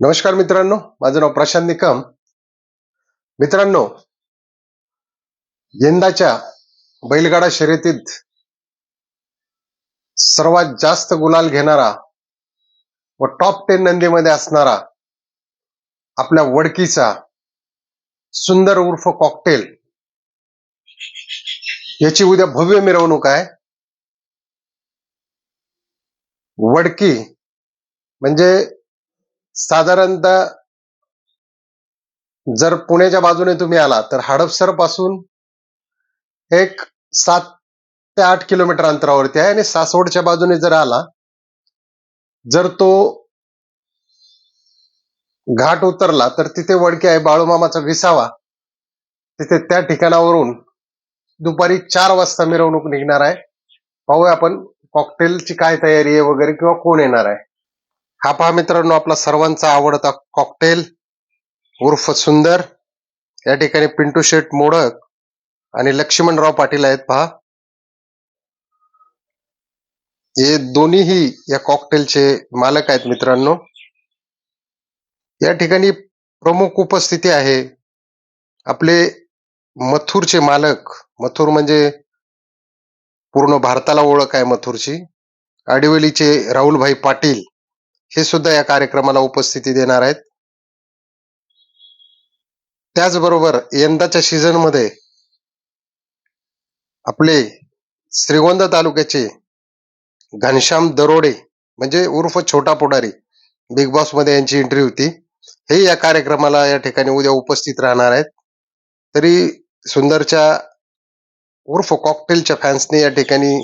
नमस्कार मित्रांनो माझं नाव प्रशांत निकम. मित्रांनो यंदाच्या बैलगाडा शर्यतीत सर्वात जास्त गुलाल घेणारा व टॉप टेन नंदीमध्ये असणारा आपल्या वडकीचा सुंदर उर्फ कॉकटेल याची उद्या भव्य मिरवणूक आहे. वडकी म्हणजे साधारणतः जर पुण्याच्या बाजूने तुम्ही आला तर हडपसरपासून एक सात ते आठ किलोमीटर अंतरावरती आहे आणि सासवडच्या बाजूने जर आला जर तो घाट उतरला तर तिथे वडके आहे बाळूमामाचा विसावा. तिथे त्या ठिकाणावरून दुपारी चार वाजता मिरवणूक निघणार आहे. पाहूया आपण कॉकटेलची काय तयारी आहे वगैरे किंवा कोण येणार आहे. हा पहा मित्रांनो आपला सर्वांचा आवडता कॉकटेल उर्फ सुंदर. या ठिकाणी पिंटू शेठ मोडक आणि लक्ष्मणराव पाटील आहेत पहा. हे दोन्हीही या कॉकटेलचे मालक आहेत मित्रांनो. या ठिकाणी प्रमुख उपस्थिती आहे आपले मथुरचे मालक. मथुर म्हणजे पूर्ण भारताला ओळख आहे मथुरची. आडिवलीचे राहुलभाई पाटील. हे सुद्धा या कार्यक्रमाला उपस्थिती देणार आहेत. त्याचबरोबर यंदाच्या सीझनमध्ये आपले श्रीगोंदा तालुक्याचे घनश्याम दरोडे म्हणजे उर्फ छोटा पुढारी बिग बॉसमध्ये यांची एंट्री होती. हे या कार्यक्रमाला या ठिकाणी उद्या उपस्थित राहणार आहेत. तरी सुंदरच्या उर्फ कॉकटेलच्या फॅन्सने या ठिकाणी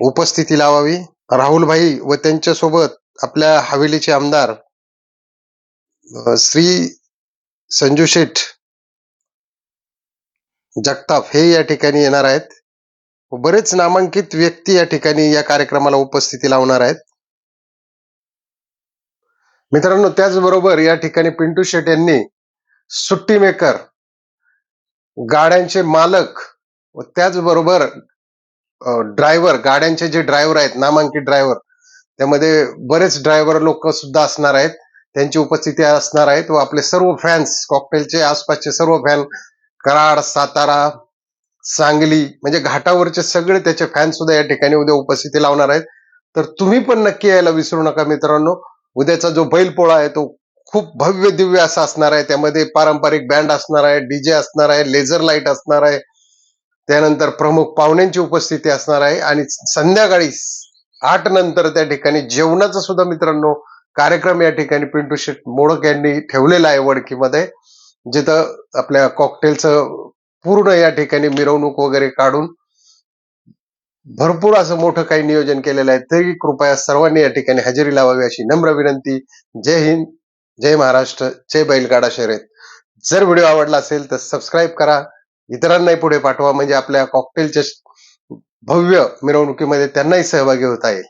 उपस्थिती लावावी. राहुलभाई व त्यांच्यासोबत आपल्या हवेलीचे आमदार श्री संजू शेठ जगताप हे या ठिकाणी येणार आहेत. बरेच नामांकित व्यक्ती या ठिकाणी या कार्यक्रमाला उपस्थिती लावणार आहेत. मित्रांनो त्याचबरोबर या ठिकाणी पिंटू शेट यांनी सुट्टी मेकर गाड्यांचे मालक व त्याचबरोबर ड्रायव्हर गाड्यांचे जे ड्रायव्हर आहेत नामांकित ड्रायव्हर त्यामध्ये बरेच ड्रायव्हर लोक सुद्धा असणार आहेत. त्यांची उपस्थिती असणार आहेत व आपले सर्व फॅन्स कॉकटेलचे आसपासचे सर्व फॅन कराड सातारा सांगली म्हणजे घाटावरचे सगळे त्याचे फॅन सुद्धा या ठिकाणी उद्या उपस्थिती लावणार आहेत. तर तुम्ही पण नक्की यायला विसरू नका मित्रांनो. उद्याचा जो बैलपोळा आहे तो खूप भव्य दिव्य असा असणार आहे. त्यामध्ये पारंपरिक बँड असणार आहे डीजे असणार आहे लेझर लाइट असणार आहे. त्यानंतर प्रमुख पाहुण्यांची उपस्थिती असणार आहे आणि संध्याकाळी आठ नंतर त्या ठिकाणी जेवणाचा सुद्धा मित्रांनो कार्यक्रम या ठिकाणी पिंटू शेट मोडक यांनी ठेवलेला आहे वडकीमध्ये जिथं आपल्या कॉकटेलचं पूर्ण या ठिकाणी मिरवणूक वगैरे काढून भरपूर असं मोठं काही नियोजन केलेलं आहे. तरी कृपया सर्वांनी या ठिकाणी हजेरी लावावी अशी नम्र विनंती. जय हिंद जय महाराष्ट्र जय बैलगाडा शर्यत. जर व्हिडिओ आवडला असेल तर सबस्क्राईब करा. इतरांनाही पुढे पाठवा. म्हणजे आपल्या कॉकटेलच्या भव्य मिरवणुकीमध्ये त्यांनाही सहभागी होता येईल